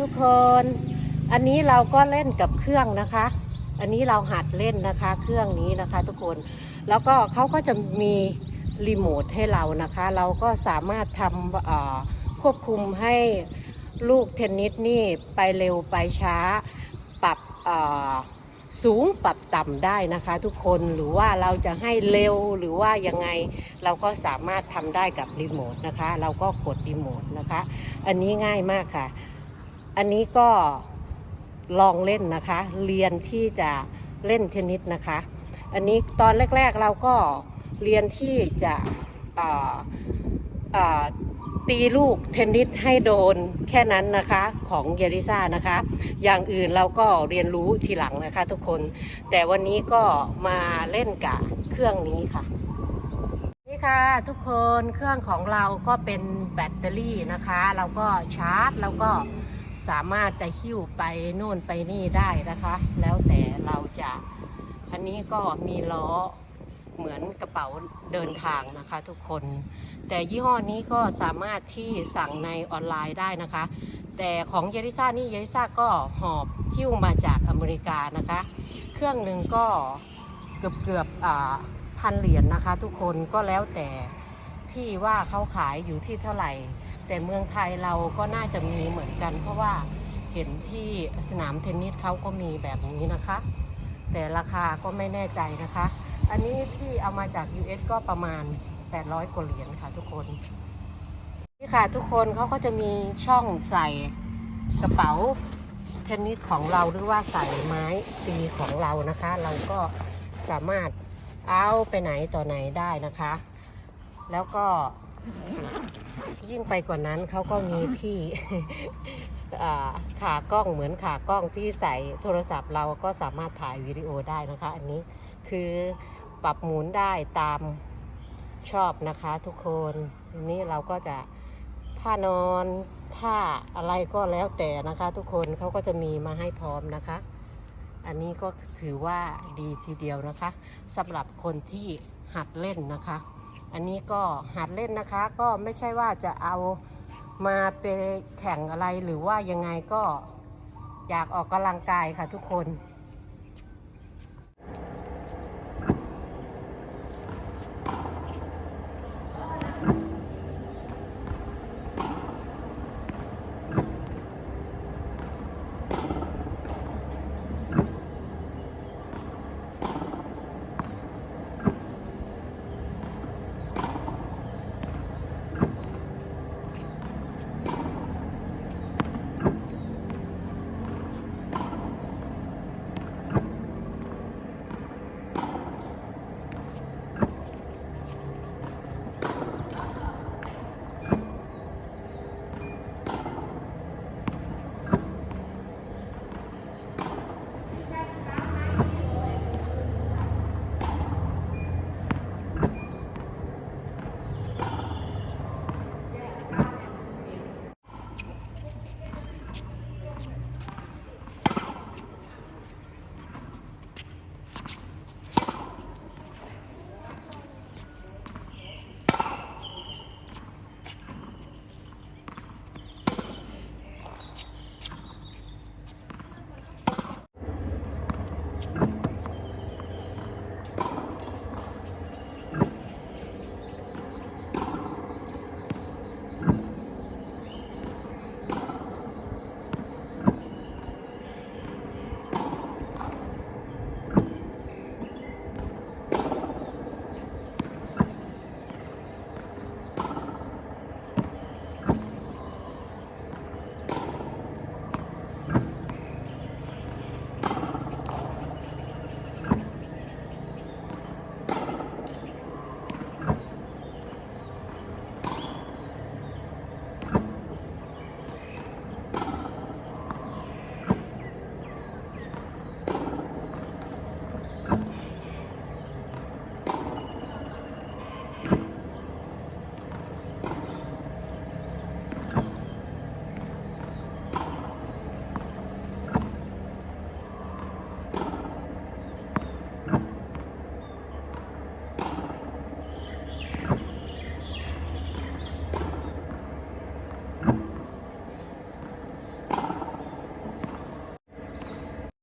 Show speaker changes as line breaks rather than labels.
ทุกคน อันนี้เราก็เล่นกับเครื่องนะคะ อันนี้เราหัดเล่นนะคะ เครื่องนี้นะคะ ทุกคน แล้วก็เขาก็จะมีรีโมทให้เรานะคะ เราก็สามารถทำควบคุมให้ลูกเทนนิสนี่ไปเร็วไปช้า ปรับสูงปรับต่ำได้นะคะ ทุกคนหรือว่าเราจะให้เร็วหรือว่ายังไงเราก็สามารถทำได้กับรีโมทนะคะ เราก็กดรีโมทนะคะ อันนี้ง่ายมากค่ะ อันนี้ก็ลองเล่นนะคะ เรียนที่จะเล่นเทนนิสนะคะ อันนี้ตอนแรก ๆเราก็เรียนที่จะตีลูกเทนนิสให้โดนแค่นั้นนะคะของเยริซ่านะคะ อย่างอื่นเราก็เรียนรู้ทีหลังนะคะทุกคน แต่วันนี้ก็มาเล่นกับเครื่องนี้ค่ะ นี่ค่ะทุกคนเครื่องของเราก็เป็นแบตเตอรี่นะคะ เราก็ชาร์จแล้วก็ สามารถจะหิ้วไปโน่นไปนี่ได้นะคะ แล้วแต่เราจะอันนี้ก็มีล้อเหมือนกระเป๋าเดินทางนะคะทุกคน แต่ยี่ห้อนี้ก็สามารถที่สั่งในออนไลน์ได้นะคะ แต่ของเยริซ่านี่เยริซ่าก็หอบหิ้วมาจากอเมริกานะคะ เครื่องหนึ่งก็เกือบเกือบพันเหรียญนะคะ ทุกคนก็แล้วแต่ที่ว่าเขาขายอยู่ที่เท่าไหร่ แต่เมืองไทยเราก็น่าจะมีเหมือนกัน เพราะว่าเห็นที่สนามเทนนิสเขาก็มีแบบนี้นะคะ แต่ราคาก็ไม่แน่ใจนะคะ อันนี้ที่เอามาจาก US ก็ประมาณ 800กว่าเหรียญค่ะทุกคนนี่ค่ะทุกคนเขาก็จะมีช่องใส่กระเป๋าเทนนิสของเราหรือว่าใส่ไม้ตีของเรานะคะ เราก็สามารถเอาไปไหนต่อไหนได้นะคะ แล้วก็ ยิ่งไปกว่านั้นเขาก็มีที่ ขากล้องเหมือนขากล้องที่ใส่โทรศัพท์เราก็สามารถถ่ายวิดีโอได้นะคะ อันนี้คือปรับหมุนได้ตามชอบนะคะทุกคนนนี้เราก็จะท่านอนท่าอะไรก็แล้วแต่นะคะ ทุกคนเขาก็จะมีมาให้พร้อมนะคะ อันนี้ก็ถือว่าดีทีเดียวนะคะสำหรับคนที่หัดเล่นนะคะ อันนี้ก็หัดเล่นนะคะ ก็ไม่ใช่ว่าจะเอามาไปแข่งอะไรหรือว่ายังไงก็อยากออกกำลังกายค่ะทุกคน